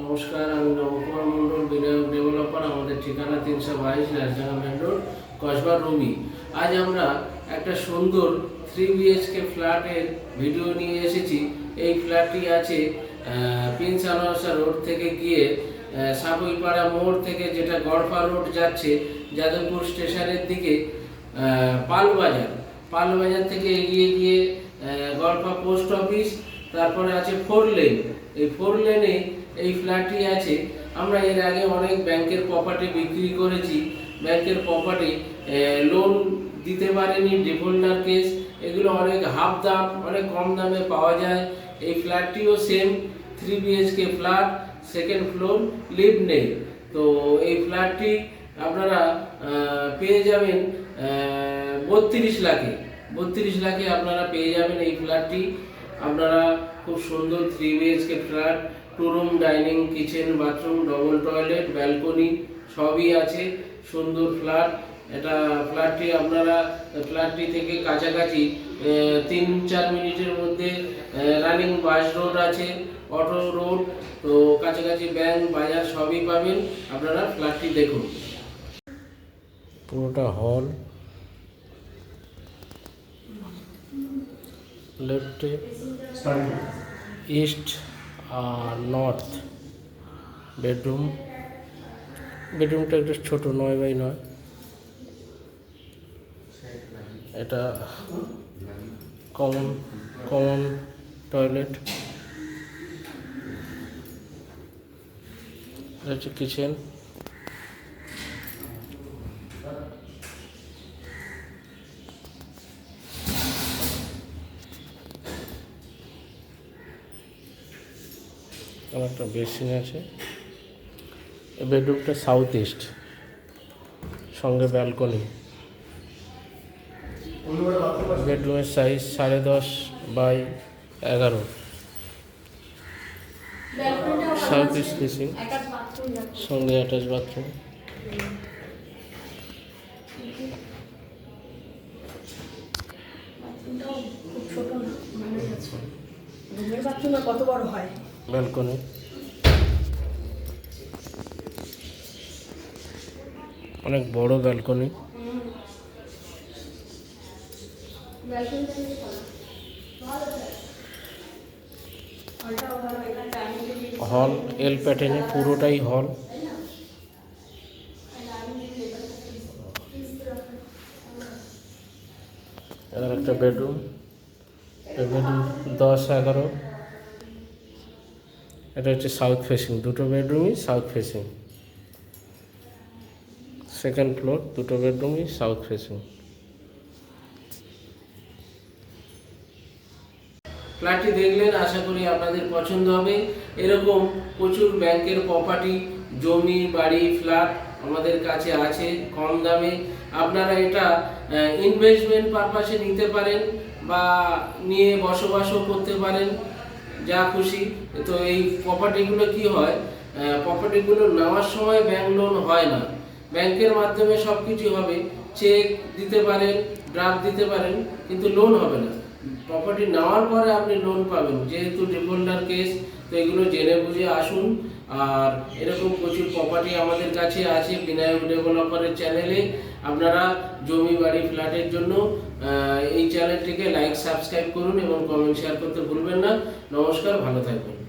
নমস্কার আমি নবকুমার মণ্ডল বিনিয়োগ ডেভেলপার আমাদের ঠিকানা তিনশো বাইশ রাজডাঙ্গা মেন রোড কসবা রুমি। আজ আমরা একটা সুন্দর থ্রি বিএইচকে ফ্ল্যাটের ভিডিও নিয়ে এসেছি। এই ফ্ল্যাটটি আছে প্রিন্স রোড থেকে গিয়ে আহ, সাপুইপাড়া মোড় থেকে যেটা গড়ফা রোড যাচ্ছে যাদবপুর স্টেশনের দিকে পালবাজার। পালবাজার থেকে এগিয়ে গিয়ে গড়ফা পোস্ট অফিস তারপরে আছে ফোর লেন। এই ফোর লেনে এই ফ্ল্যাটটি আছে। আমরা এর আগে অনেক ব্যাংকের প্রপার্টি বিক্রি করেছি। ব্যাংকের প্রপার্টি লোন দিতে পারেনি ডিফল্টার কেস এগুলো অনেক হাফ দাম, অনেক কম দামে পাওয়া যায়। এই ফ্ল্যাটটিও same three BHK flat second floor leave নেই। তো এই ফ্ল্যাটটি আপনারা পেয়ে যাবেন বত্রিশ লাখে। বত্রিশ লাখে আপনারা পেয়ে যাবেন এই ফ্ল্যাটটি। আপনারা খুব সুন্দর three BHK flat two room dining kitchen bathroom double toilet balcony সবই আছে, সুন্দর ফ্ল্যাট এটা ফ্ল্যাটটি আপনারা ফ্ল্যাটটি থেকে কাছাকাছি তিন চার মিনিটের মধ্যে রানিং বাস রোড আছে অটো রোড তো কাছাকাছি ব্যাংক বাজার সবই পাবেন। আপনারা ফ্ল্যাটটি দেখুন। পুরোটা হল লেফটে ইস্ট আর নর্থ। বেডরুম। বেডরুমটা একটু ছোট নয় বাই নয়। এটা কমন কমন টয়লেট। এটা হচ্ছে কিচেন। আমার একটা বেসিন আছে। এই বেডরুমটা সাউথ ইস্ট সঙ্গে ব্যালকনি বেডরুমের সাইজ সাড়ে দশ বাই এগারো। সাউথ ইস্ট ফেসিং সঙ্গে অ্যাটাচ বাথরুম কত বড় হয়? ব্যালকনি অনেক বড় ব্যালকনি। হল, এল প্যাটার্নে পুরোটাই হল। এবার একটা বেডরুম। বেডরুম দশ এগারো। এটা হচ্ছে সাউথ ফেসিং দুটো বেডরুমই সাউথ ফেসিং সেকেন্ড ফ্লোর দুটো বেডরুমই সাউথ ফেসিং ফ্ল্যাটটি দেখলেন, আশা করি আপনাদের পছন্দ হবে। এরকম প্রচুর ব্যাংকের প্রপার্টি জমি, বাড়ি ফ্ল্যাট আমাদের কাছে আছে কম দামে। আপনারা এটা ইনভেস্টমেন্ট পারপাসে নিতে পারেন বা নিয়ে বসবাসও করতে পারেন। যা খুশি। তো এই প্রপার্টিগুলো কি হয়? প্রপার্টিগুলো নেওয়ার সময় ব্যাংক লোন হয় না। ব্যাংকের মাধ্যমে সব কিছু হবে। চেক দিতে পারেন ড্রাফট দিতে পারেন, কিন্তু লোন হবে না। প্রপার্টি নেওয়ার পরে আপনি লোন পাবেন। যেহেতু ডিফল্টার কেস তো এগুলো জেনে বুঝে আসুন। আর এরকম প্রচুর প্রপার্টি আমাদের কাছে আছে বিনায়ক ডেভেলপারের চ্যানেলে আপনারা জমি, বাড়ি ফ্ল্যাটের জন্য এই চ্যানেলটিকে লাইক সাবস্ক্রাইব করুন এবং কমেন্ট শেয়ার করতে ভুলবেন না। নমস্কার, ভালো থাকবেন।